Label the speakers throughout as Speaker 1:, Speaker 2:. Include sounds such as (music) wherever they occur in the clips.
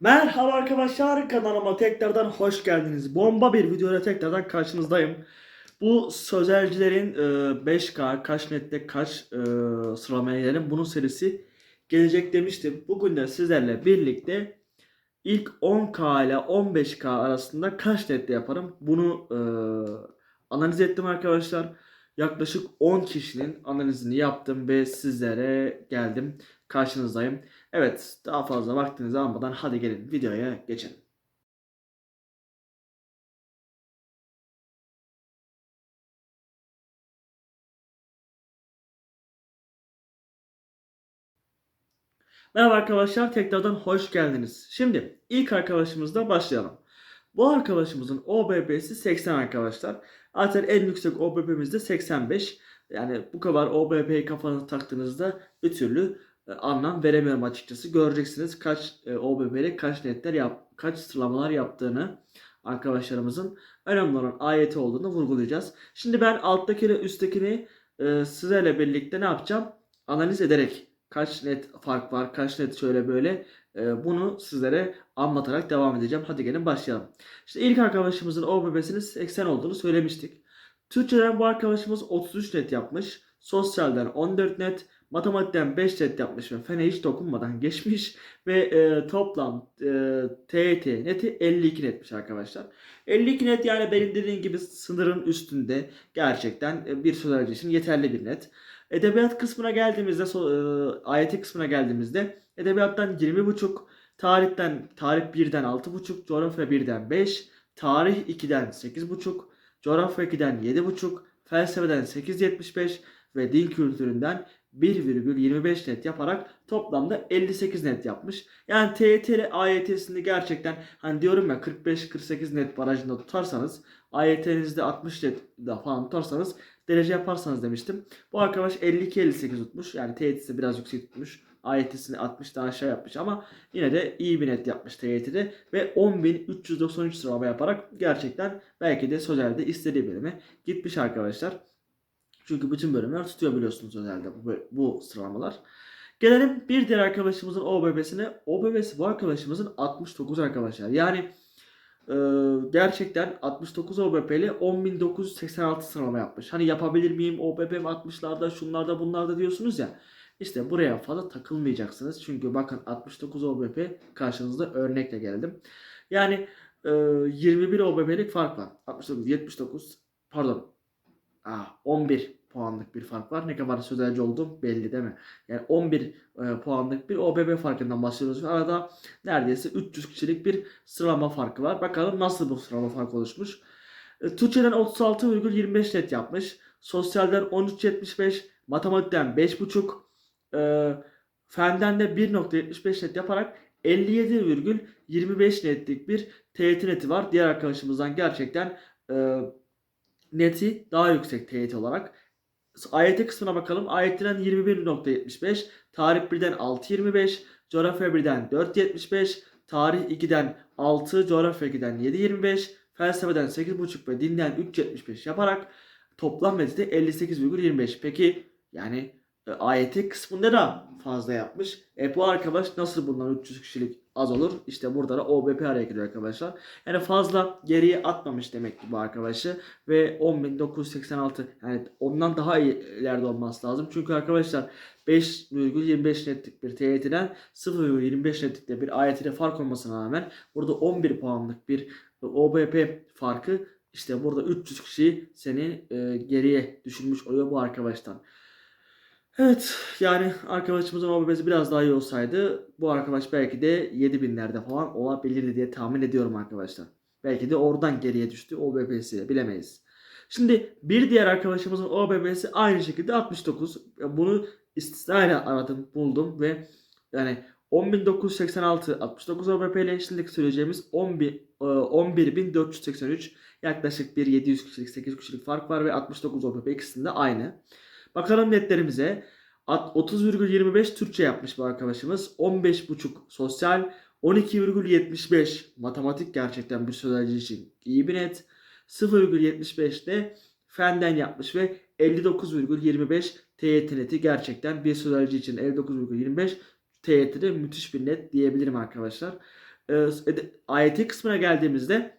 Speaker 1: Merhaba arkadaşlar kanalıma tekrardan hoş geldiniz. Bomba bir videoyla tekrardan karşınızdayım. Bu sözelcilerin e, 5K kaç nette kaç e, sıralamaya gelelim bunun serisi gelecek demiştim. Bugün de sizlerle birlikte ilk 10K ile 15K arasında kaç nette yaparım bunu e, analiz ettim arkadaşlar. Yaklaşık 10 kişinin analizini yaptım ve sizlere geldim karşınızdayım. Evet, daha fazla vaktinizi almadan hadi gelin videoya geçelim. Merhaba arkadaşlar, tekrardan hoş geldiniz. Şimdi ilk arkadaşımızla başlayalım. Bu arkadaşımızın OBP'si 80 arkadaşlar. Zaten en yüksek OBP'miz de 85. Yani bu kadar OBP'yi kafanıza taktığınızda bir türlü anlam veremiyorum açıkçası. Göreceksiniz kaç e, OBP'li kaç netler yap, kaç sıralamalar yaptığını arkadaşlarımızın önemli olan ayeti olduğunu vurgulayacağız. Şimdi ben alttakini üsttekini e, sizlerle birlikte ne yapacağım? Analiz ederek kaç net fark var, kaç net şöyle böyle e, bunu sizlere anlatarak devam edeceğim. Hadi gelin başlayalım. İşte ilk arkadaşımızın OBP'sinin 80 olduğunu söylemiştik. Türkçeden bu arkadaşımız 33 net yapmış. Sosyalden 14 net, matematikten 5 net yapmış ve fene hiç dokunmadan (laughs) geçmiş ve e, toplam e, TET neti 52 netmiş arkadaşlar. 52 net yani benim dediğim gibi sınırın üstünde gerçekten e, bir sözelci için yeterli bir net. Edebiyat kısmına geldiğimizde, so, e, AYT kısmına geldiğimizde edebiyattan 20.5, tarihten tarih 1'den 6.5, coğrafya 1'den 5, tarih 2'den 8.5, coğrafya 2'den 7.5, felsefeden 8.75 ve din kültüründen 1,25 net yaparak toplamda 58 net yapmış. Yani TYT AYT'sini gerçekten hani diyorum ya 45-48 net barajında tutarsanız AYT'nizde 60 net falan tutarsanız derece yaparsanız demiştim. Bu arkadaş 52-58 tutmuş. Yani TYT'si biraz yüksek tutmuş. AYT'sini 60 daha aşağı yapmış ama yine de iyi bir net yapmış TYT'de ve 10.393 sıralama yaparak gerçekten belki de Sözel'de istediği bölüme gitmiş arkadaşlar. Çünkü bütün bölümler tutuyor biliyorsunuz özelde bu, bu sıralamalar. Gelelim bir diğer arkadaşımızın OBB'sine. OBB'si bu arkadaşımızın 69 arkadaşlar. Yani e, gerçekten 69 OBB'li 10.986 sıralama yapmış. Hani yapabilir miyim OBB'm 60'larda şunlarda bunlarda diyorsunuz ya. İşte buraya fazla takılmayacaksınız. Çünkü bakın 69 OBP karşınızda örnekle geldim. Yani e, 21 OBP'lik fark var. 69, 79 pardon Aa, 11 puanlık bir fark var. Ne kadar sözelci oldum belli değil mi? Yani 11 e, puanlık bir OBB farkından bahsediyoruz. Arada neredeyse 300 kişilik bir sıralama farkı var. Bakalım nasıl bu sıralama farkı oluşmuş. E, Türkçeden 36,25 net yapmış. Sosyalden 13,75. Matematikten 5,5. E, fenden de 1,75 net yaparak 57,25 netlik bir TYT neti var. Diğer arkadaşımızdan gerçekten e, neti daha yüksek TYT olarak. AYT kısmına bakalım. AYT'den 21.75, tarih 1'den 6.25, coğrafya 1'den 4.75, tarih 2'den 6, coğrafya 2'den 7.25, felsefeden 8.5 ve dinden 3.75 yaparak toplam neti de 58,25. Peki yani e, AYT kısmında da fazla yapmış. E bu arkadaş nasıl bundan 300 kişilik az olur? İşte burada da OBP araya giriyor arkadaşlar. Yani fazla geriye atmamış demek ki bu arkadaşı. Ve 10.986 yani ondan daha ileride olması lazım. Çünkü arkadaşlar 5,25 netlik bir TYT'den 0,25 netlik de bir AYT'de fark olmasına rağmen burada 11 puanlık bir OBP farkı işte burada 300 kişi seni e, geriye düşürmüş oluyor bu arkadaştan. Evet yani arkadaşımızın OBB'si biraz daha iyi olsaydı bu arkadaş belki de 7000'lerde falan olabilirdi diye tahmin ediyorum arkadaşlar. Belki de oradan geriye düştü OBB'si bilemeyiz. Şimdi bir diğer arkadaşımızın OBB'si aynı şekilde 69. Bunu istisnayla aradım buldum ve yani 10.986 69 OBP ile şimdiki söyleyeceğimiz 11.483 yaklaşık bir 700 kişilik 8 kişilik fark var ve 69 OBP ikisinde aynı. Bakalım netlerimize. 30,25 Türkçe yapmış bu arkadaşımız. 15,5 sosyal. 12,75 matematik gerçekten bir sözelci için iyi bir net. 0,75 de fenden yapmış ve 59,25 TYT neti gerçekten bir sözelci için 59,25 TYT'de müthiş bir net diyebilirim arkadaşlar. e, kısmına geldiğimizde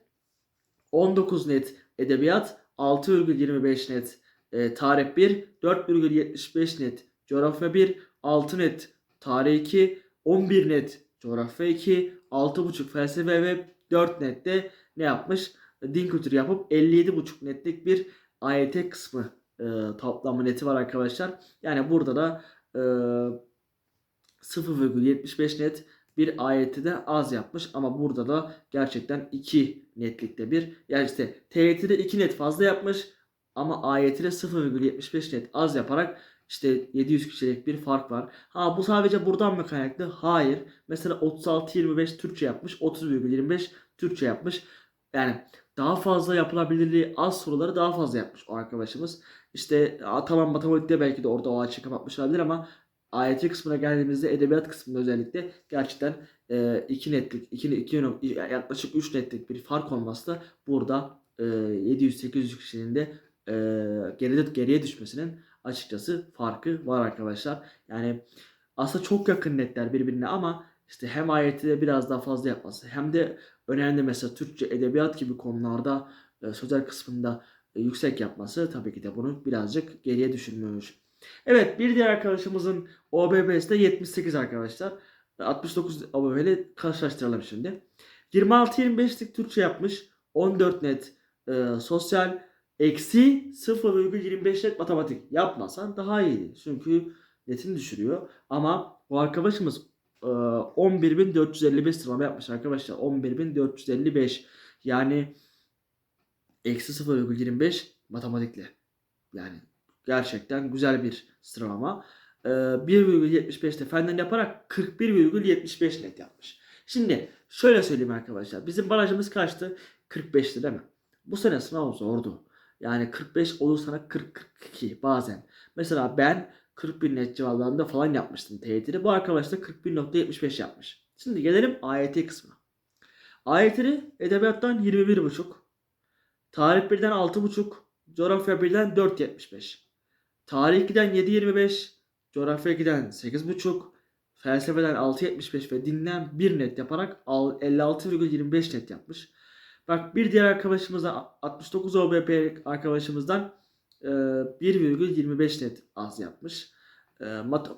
Speaker 1: 19 net edebiyat, 6,25 net e, tarih 1, 4,75 net coğrafya 1, 6 net tarih 2, 11 net coğrafya 2, 6,5 felsefe ve 4 net de ne yapmış? Din kültürü yapıp 57,5 netlik bir AYT kısmı e, toplamı neti var arkadaşlar. Yani burada da e, 0,75 net bir AYT'de az yapmış ama burada da gerçekten 2 netlikte bir. Yani işte TYT'de 2 net fazla yapmış ama AYT'de 0,75 net az yaparak işte 700 kişilik bir fark var. Ha bu sadece buradan mı kaynaklı? Hayır. Mesela 36-25 Türkçe yapmış. 30,25 Türkçe yapmış. Yani daha fazla yapılabilirliği az soruları daha fazla yapmış o arkadaşımız. İşte tamam matematikte belki de orada o açığı kapatmış olabilir ama AYT kısmına geldiğimizde edebiyat kısmında özellikle gerçekten 2 netlik, 2, 2 yaklaşık 3 netlik bir fark olması da burada e, 700-800 kişinin de e, geride geriye düşmesinin açıkçası farkı var arkadaşlar. Yani aslında çok yakın netler birbirine ama işte hem AYT'de biraz daha fazla yapması hem de önemli mesela Türkçe edebiyat gibi konularda e, sözel kısmında e, yüksek yapması tabii ki de bunu birazcık geriye düşürmüş. Evet bir diğer arkadaşımızın OBB'si de 78 arkadaşlar. 69 OBB ile karşılaştıralım şimdi. 26-25'lik Türkçe yapmış. 14 net e, sosyal eksi 0,25 net matematik yapmasan daha iyiydi. Çünkü netini düşürüyor. Ama bu arkadaşımız e, 11.455 sıralama yapmış arkadaşlar. 11.455 yani eksi 0,25 matematikle. Yani gerçekten güzel bir sıralama. Ee, 1,75'te fenden yaparak 41,75 net yapmış. Şimdi şöyle söyleyeyim arkadaşlar. Bizim barajımız kaçtı? 45'ti değil mi? Bu sene sınav zordu. Yani 45 olur sana 40-42 bazen. Mesela ben 41 net civarlarında falan yapmıştım TYT'de. Bu arkadaş da 41.75 yapmış. Şimdi gelelim AYT kısmına. AYT'de edebiyattan 21.5. Tarih 1'den 6.5. Coğrafya 1'den 4.75. Tarih 2'den 7.25. Coğrafya 2'den 8.5. Felsefeden 6.75 ve dinden 1 net yaparak 56,25 net yapmış. Bak bir diğer arkadaşımıza 69 OBP arkadaşımızdan e, 1,25 net az yapmış. E, mat,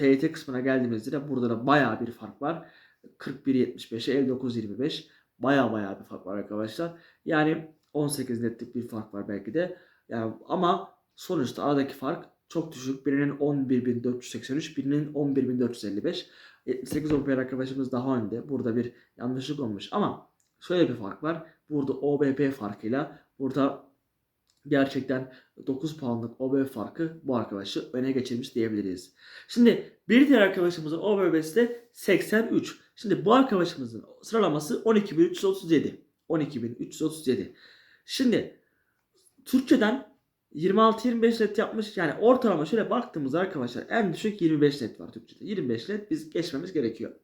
Speaker 1: e, kısmına geldiğimizde de burada da bayağı bir fark var. 41.75'e 59.25 baya baya bir fark var arkadaşlar. Yani 18 netlik bir fark var belki de. Yani ama sonuçta aradaki fark çok düşük. Birinin 11.483, birinin 11.455. 78 OBP arkadaşımız daha önde. Burada bir yanlışlık olmuş ama şöyle bir fark var. Burada OBP farkıyla burada gerçekten 9 puanlık OBP farkı bu arkadaşı öne geçirmiş diyebiliriz. Şimdi bir diğer arkadaşımızın OBP'si de 83. Şimdi bu arkadaşımızın sıralaması 12.337. 12.337. Şimdi Türkçeden 26-25 net yapmış. Yani ortalama şöyle baktığımızda arkadaşlar en düşük 25 net var Türkçede. 25 net biz geçmemiz gerekiyor.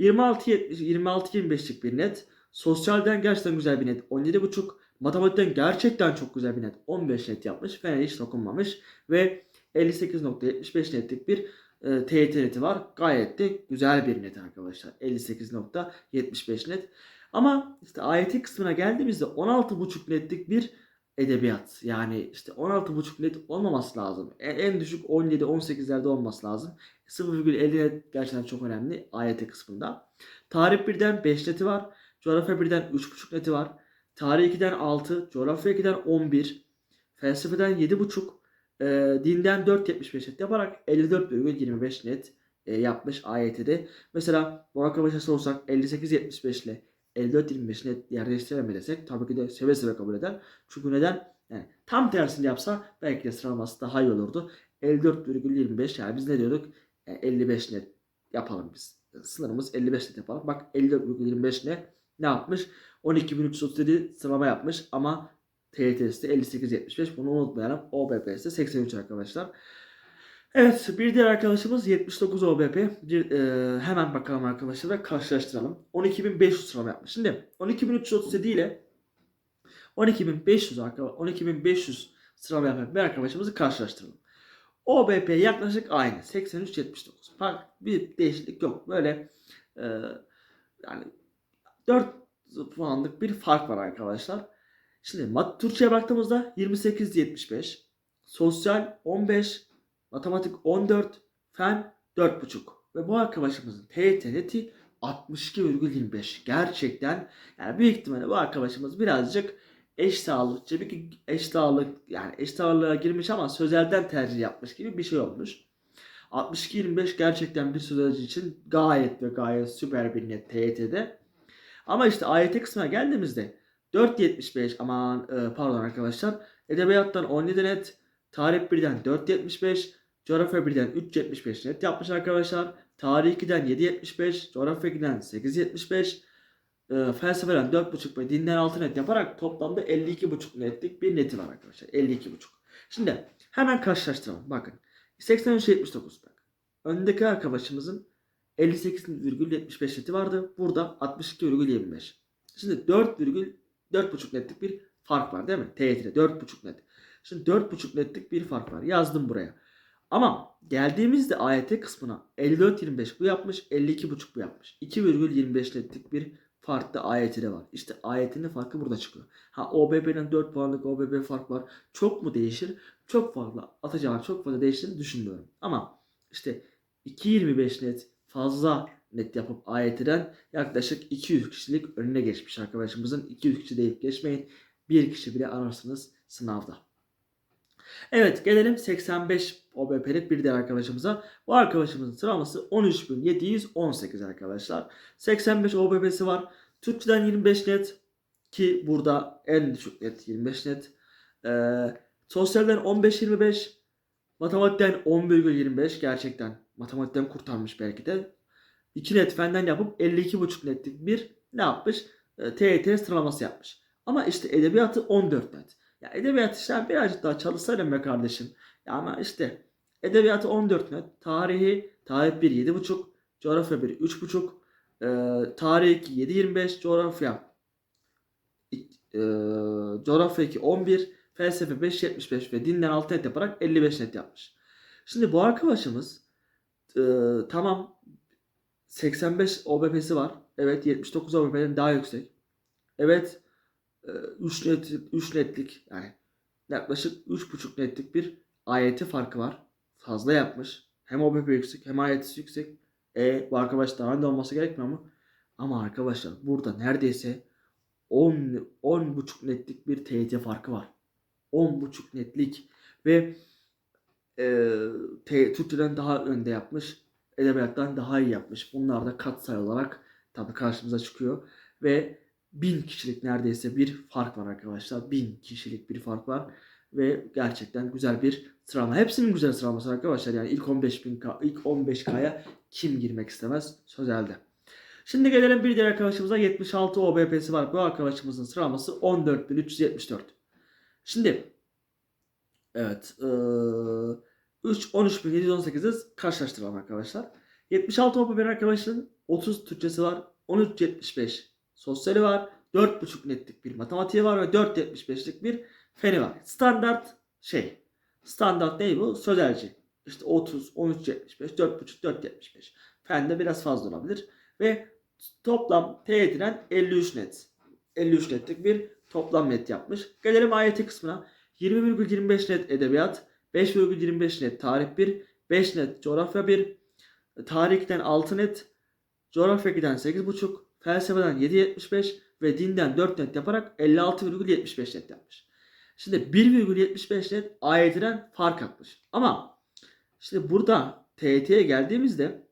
Speaker 1: 26-25'lik bir net. Sosyalden gerçekten güzel bir net. 17.5. Matematikten gerçekten çok güzel bir net. 15 net yapmış. Fena hiç dokunmamış. Ve 58.75 netlik bir e, TYT neti var. Gayet de güzel bir net arkadaşlar. 58.75 net. Ama işte AYT kısmına geldiğimizde 16.5 netlik bir edebiyat. Yani işte 16.5 net olmaması lazım. En, en düşük 17-18'lerde olması lazım. 0,50 net gerçekten çok önemli AYT kısmında. Tarih 1'den 5 neti var. Coğrafya 1'den 3.5 neti var. Tarih 2'den 6. Coğrafya 2'den 11. Felsefeden 7.5. E, dinden 4.75 net yaparak 54,25 net e, yapmış AYT'de. Mesela bu arkadaşa sorsak 58.75 ile 54-25 net yer değiştirelim desek tabii ki de seve seve kabul eder. Çünkü neden? Yani tam tersini yapsa belki de sıralaması daha iyi olurdu. 54,25 yani biz ne diyorduk? Yani 55 net yapalım biz. Sınırımız 55 net yapalım. Bak 54,25 net ne yapmış? 12.337 sıralama yapmış ama TYT'si de 58.75 bunu unutmayalım. OBP'si de 83 arkadaşlar. Evet bir diğer arkadaşımız 79 OBP. Bir, e, hemen bakalım arkadaşlar ve karşılaştıralım. 12.500 sıralama yapmış. Şimdi 12.337 ile 12.500 arkadaşlar 12.500 sıralama yapan bir arkadaşımızı karşılaştıralım. OBP yaklaşık aynı. 83-79. Fark bir değişiklik yok. Böyle e, yani 4 puanlık bir fark var arkadaşlar. Şimdi mat Türkçe'ye baktığımızda 28 75, sosyal 15, matematik 14, fen 4,5 ve bu arkadaşımızın TYT neti 62,25. Gerçekten yani büyük ihtimalle bu arkadaşımız birazcık eş ağırlık, tabii ki eş ağırlık yani eş ağırlığa girmiş ama sözelden tercih yapmış gibi bir şey olmuş. 62-25 gerçekten bir sözelci için gayet ve gayet süper bir net TYT'de. Ama işte AYT kısmına geldiğimizde 4.75 aman e, pardon arkadaşlar edebiyattan 17 net, tarih 1'den 4.75, coğrafya 1'den 3.75 net yapmış arkadaşlar. Tarih 2'den 7.75, coğrafya 2'den 8.75, e, felsefeden 4.5 ve dinden 6 net yaparak toplamda 52.5 netlik bir neti var arkadaşlar. 52.5. Şimdi hemen karşılaştıralım. Bakın 83.79 bak. Öndeki arkadaşımızın 58,75 neti vardı. Burada 62,25. Şimdi 4,4,5 netlik bir fark var değil mi? TYT'de 4,5 net. Şimdi 4,5 netlik bir fark var. Yazdım buraya. Ama geldiğimizde AYT kısmına 54-25 bu yapmış, 52,5 bu yapmış. 2,25 netlik bir fark da AYT'de var. İşte AYT'nin farkı burada çıkıyor. Ha OBB'den 4 puanlık OBB fark var. Çok mu değişir? Çok fazla. Atacağım çok fazla değiştiğini düşünmüyorum. Ama işte 2.25 net fazla net yapıp AYT'den yaklaşık 200 kişilik önüne geçmiş arkadaşımızın. 200 kişi deyip geçmeyin. Bir kişi bile ararsınız sınavda. Evet gelelim 85 OBP'lik bir diğer arkadaşımıza. Bu arkadaşımızın sıralaması 13.718 arkadaşlar. 85 OBP'si var. Türkçeden 25 net ki burada en düşük net 25 net. Ee, sosyalden 15-25 matematikten 11,25 gerçekten matematikten kurtarmış belki de. 2 net fenden yapıp 52,5 netlik bir ne yapmış? E, TYT sıralaması yapmış. Ama işte edebiyatı 14 net. Ya edebiyat işte birazcık daha çalışsaydım be kardeşim. Ya ama işte edebiyatı 14 net. Tarihi, tarih 1 7,5. Coğrafya 1 3,5. E, tarih 2 7,25. Coğrafya e, coğrafya 2 11. Felsefe 5.75 ve dinden 6 net yaparak 55 net yapmış. Şimdi bu arkadaşımız e, tamam 85 OBP'si var. Evet 79 OBP'den daha yüksek. Evet 3 net 3 netlik yani yaklaşık 3.5 netlik bir AYT farkı var. Fazla yapmış. Hem OBP yüksek hem AYT'si yüksek. E bu arkadaş daha önde olması gerekmiyor mu? Ama arkadaşlar burada neredeyse 10 10.5 netlik bir TYT farkı var. 10.5 netlik ve e, Türkçeden daha önde yapmış. Edebiyattan daha iyi yapmış. Bunlar da katsayı olarak tabii karşımıza çıkıyor. Ve 1000 kişilik neredeyse bir fark var arkadaşlar. 1000 kişilik bir fark var. Ve gerçekten güzel bir sıralama. Hepsinin güzel sıralaması arkadaşlar. Yani ilk 15.000 ilk 15K'ya kim girmek istemez sözelde. Şimdi gelelim bir diğer arkadaşımıza 76 OBP'si var. Bu arkadaşımızın sıralaması 14.374. Şimdi evet ee, 3 13.718'i karşılaştıralım arkadaşlar. 76 OBP arkadaşın 30 Türkçesi var. 13.75 sosyali var. 4.5 netlik bir matematiği var ve 4.75'lik bir feni var. Standart şey. Standart ne bu? Sözelci. İşte 30, 13.75, 4.5, 4.75. Fende biraz fazla olabilir. Ve toplam TYT'den 53 net. 53 netlik bir toplam net yapmış. Gelelim AYT kısmına. 20,25 net edebiyat, 5,25 net tarih 1, 5 net coğrafya 1, tarihten 6 net, coğrafya 2'den 8,5, felsefeden 7,75 ve dinden 4 net yaparak 56,75 net yapmış. Şimdi 1,75 net AYT'den fark atmış. Ama işte burada TYT'ye geldiğimizde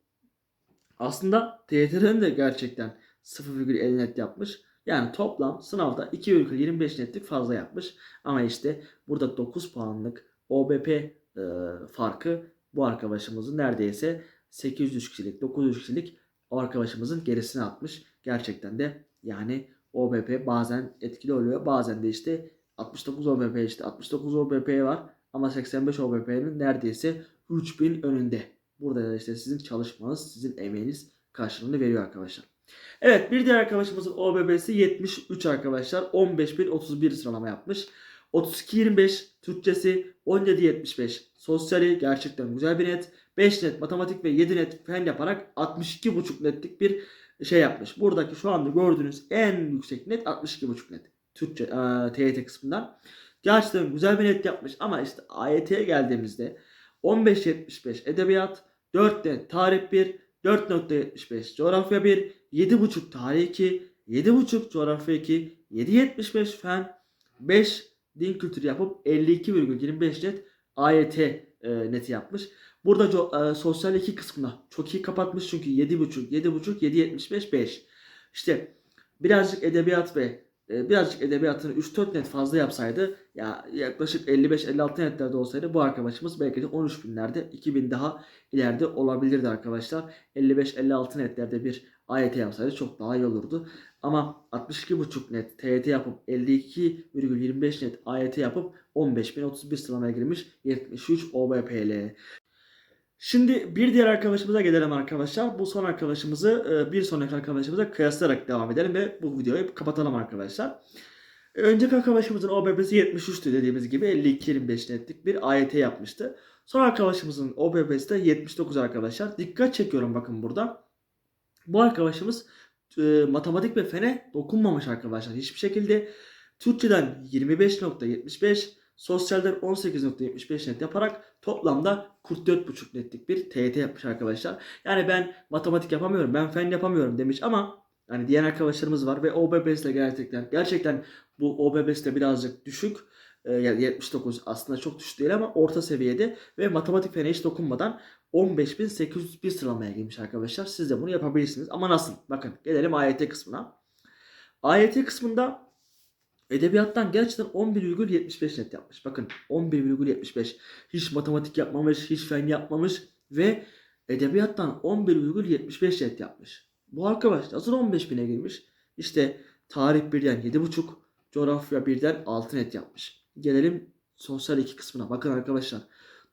Speaker 1: aslında TYT'den de gerçekten 0,50 net yapmış. Yani toplam sınavda 2,25 netlik fazla yapmış. Ama işte burada 9 puanlık OBP e, farkı bu arkadaşımızın neredeyse 800 kişilik 900 kişilik arkadaşımızın gerisine atmış. Gerçekten de yani OBP bazen etkili oluyor. Bazen de işte 69 OBP işte 69 OBP var ama 85 OBP'nin neredeyse 3000 önünde. Burada da işte sizin çalışmanız, sizin emeğiniz karşılığını veriyor arkadaşlar. Evet bir diğer arkadaşımızın OBB'si 73 arkadaşlar. 15.031 sıralama yapmış. 32-25 Türkçesi 17-75 sosyali gerçekten güzel bir net. 5 net matematik ve 7 net fen yaparak 62.5 netlik bir şey yapmış. Buradaki şu anda gördüğünüz en yüksek net 62.5 net. Türkçe e, TYT kısmından. Gerçekten güzel bir net yapmış ama işte AYT'ye geldiğimizde 15.75 edebiyat, 4 net tarih 1, 4.75 coğrafya 1, 7.5 tarih 2, 7.5 coğrafya 2, 7.75 fen, 5 din kültürü yapıp 52,25 net AYT e, neti yapmış. Burada e, sosyal 2 kısmına çok iyi kapatmış çünkü 7.5, 7.5, 7.75, 5. İşte birazcık edebiyat ve e, birazcık edebiyatını 3-4 net fazla yapsaydı ya yaklaşık 55-56 netlerde olsaydı bu arkadaşımız belki de 13 binlerde 2000 daha ileride olabilirdi arkadaşlar. 55-56 netlerde bir AYT yapsaydı çok daha iyi olurdu. Ama 62.5 net TYT yapıp 52,25 net AYT yapıp 15.031 sıralamaya girmiş 73 OBP'li. Şimdi bir diğer arkadaşımıza gelelim arkadaşlar. Bu son arkadaşımızı e, bir sonraki arkadaşımıza kıyaslayarak devam edelim ve bu videoyu kapatalım arkadaşlar. Önceki arkadaşımızın OBB'si 73'tü dediğimiz gibi 52-25 netlik bir AYT yapmıştı. Son arkadaşımızın OBB'si de 79 arkadaşlar. Dikkat çekiyorum bakın burada. Bu arkadaşımız e, matematik ve fene dokunmamış arkadaşlar. Hiçbir şekilde Türkçeden 25.75, sosyalden 18.75 net yaparak toplamda 44.5 netlik bir TYT yapmış arkadaşlar. Yani ben matematik yapamıyorum, ben fen yapamıyorum demiş ama yani diğer arkadaşlarımız var ve OBB'si de gerçekten gerçekten bu OBB'si de birazcık düşük. Ee, yani 79 aslında çok düşük değil ama orta seviyede ve matematik fene hiç dokunmadan 15.801 sıralamaya girmiş arkadaşlar. Siz de bunu yapabilirsiniz. Ama nasıl? Bakın gelelim AYT kısmına. AYT kısmında edebiyattan gerçekten 11,75 net yapmış. Bakın 11,75. Hiç matematik yapmamış, hiç fen yapmamış ve edebiyattan 11,75 net yapmış. Bu arkadaş hazır 15 bine girmiş. İşte tarih birden 7,5, coğrafya birden 6 net yapmış. Gelelim sosyal 2 kısmına. Bakın arkadaşlar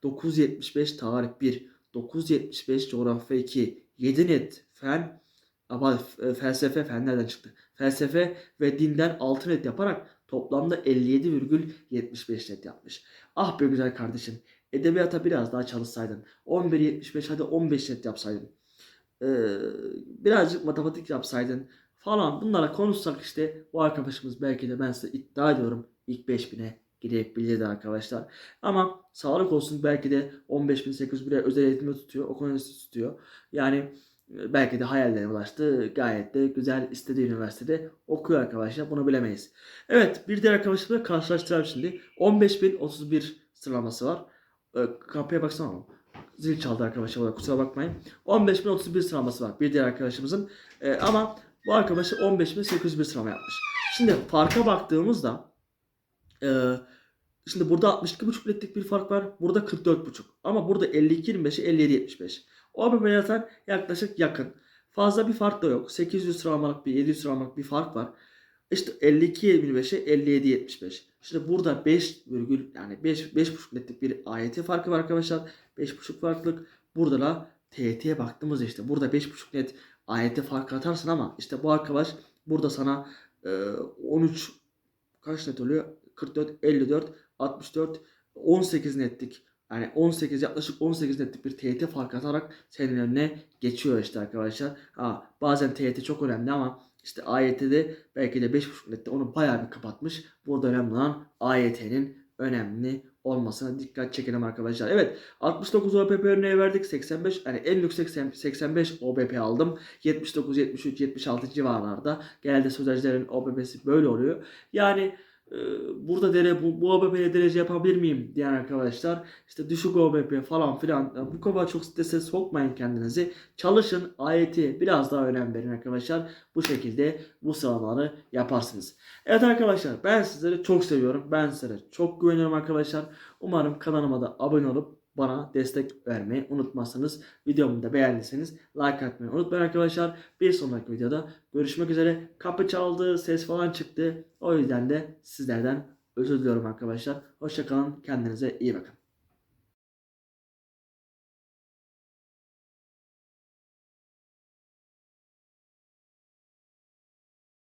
Speaker 1: 975 tarih 1, 975 coğrafya 2, 7 net fen ama felsefe fen nereden çıktı? Felsefe ve dinden 6 net yaparak toplamda 57,75 net yapmış. Ah be güzel kardeşim. Edebiyata biraz daha çalışsaydın. 11.75 hadi 15 net yapsaydın. Ee, birazcık matematik yapsaydın falan bunlara konuşsak işte bu arkadaşımız belki de ben size iddia ediyorum ilk 5000'e girebilirdi arkadaşlar. Ama sağlık olsun belki de 15.801'e özel eğitimde tutuyor, okul üniversitesi tutuyor. Yani e, belki de hayallerine ulaştı. Gayet de güzel istediği üniversitede okuyor arkadaşlar. Bunu bilemeyiz. Evet bir diğer arkadaşımızla karşılaştıralım şimdi. 15.031 sıralaması var. Ee, kapıya baksana ama. Zil çaldı arkadaşlar. Kusura bakmayın. 15.031 sıralaması var bir diğer arkadaşımızın. Ee, ama bu arkadaşı 15.801 sıralama yapmış. Şimdi farka baktığımızda ee, şimdi burada 62.5 netlik bir fark var. Burada 44.5. Ama burada 52.25'e 57.75. OBB zaten yaklaşık yakın. Fazla bir fark da yok. 800 sıralamalık bir 700 sıralamalık bir fark var. İşte 52.25'e 57.75. Şimdi burada 5 virgül yani 5 5.5 netlik bir AYT farkı var arkadaşlar. 5.5 farklılık. Burada da TYT'ye baktığımızda işte burada 5.5 net AYT farkı atarsın ama işte bu arkadaş burada sana e, 13 kaç net oluyor? 44, 54, 64, 18 netlik yani 18 yaklaşık 18 netlik bir TYT fark atarak senin önüne geçiyor işte arkadaşlar. Ha, bazen TYT çok önemli ama işte AYT'de belki de 5.5 nette onu bayağı bir kapatmış. Burada önemli olan AYT'nin önemli olmasına dikkat çekelim arkadaşlar. Evet 69 OBP örneği verdik. 85 yani en yüksek 85 OBP aldım. 79, 73, 76 civarlarda. Genelde sözlercilerin OBP'si böyle oluyor. Yani burada dere bu, bu OBP'ye derece yapabilir miyim diyen arkadaşlar işte düşük OBP falan filan ya bu kadar çok strese sokmayın kendinizi. Çalışın AYT biraz daha önem verin arkadaşlar. Bu şekilde bu sıralamaları yaparsınız. Evet arkadaşlar ben sizleri çok seviyorum. Ben sizlere çok güveniyorum arkadaşlar. Umarım kanalıma da abone olup bana destek vermeyi unutmazsanız videomu da beğendiyseniz like atmayı unutmayın arkadaşlar. Bir sonraki videoda görüşmek üzere. Kapı çaldı, ses falan çıktı. O yüzden de sizlerden özür diliyorum arkadaşlar. Hoşçakalın. Kendinize iyi bakın.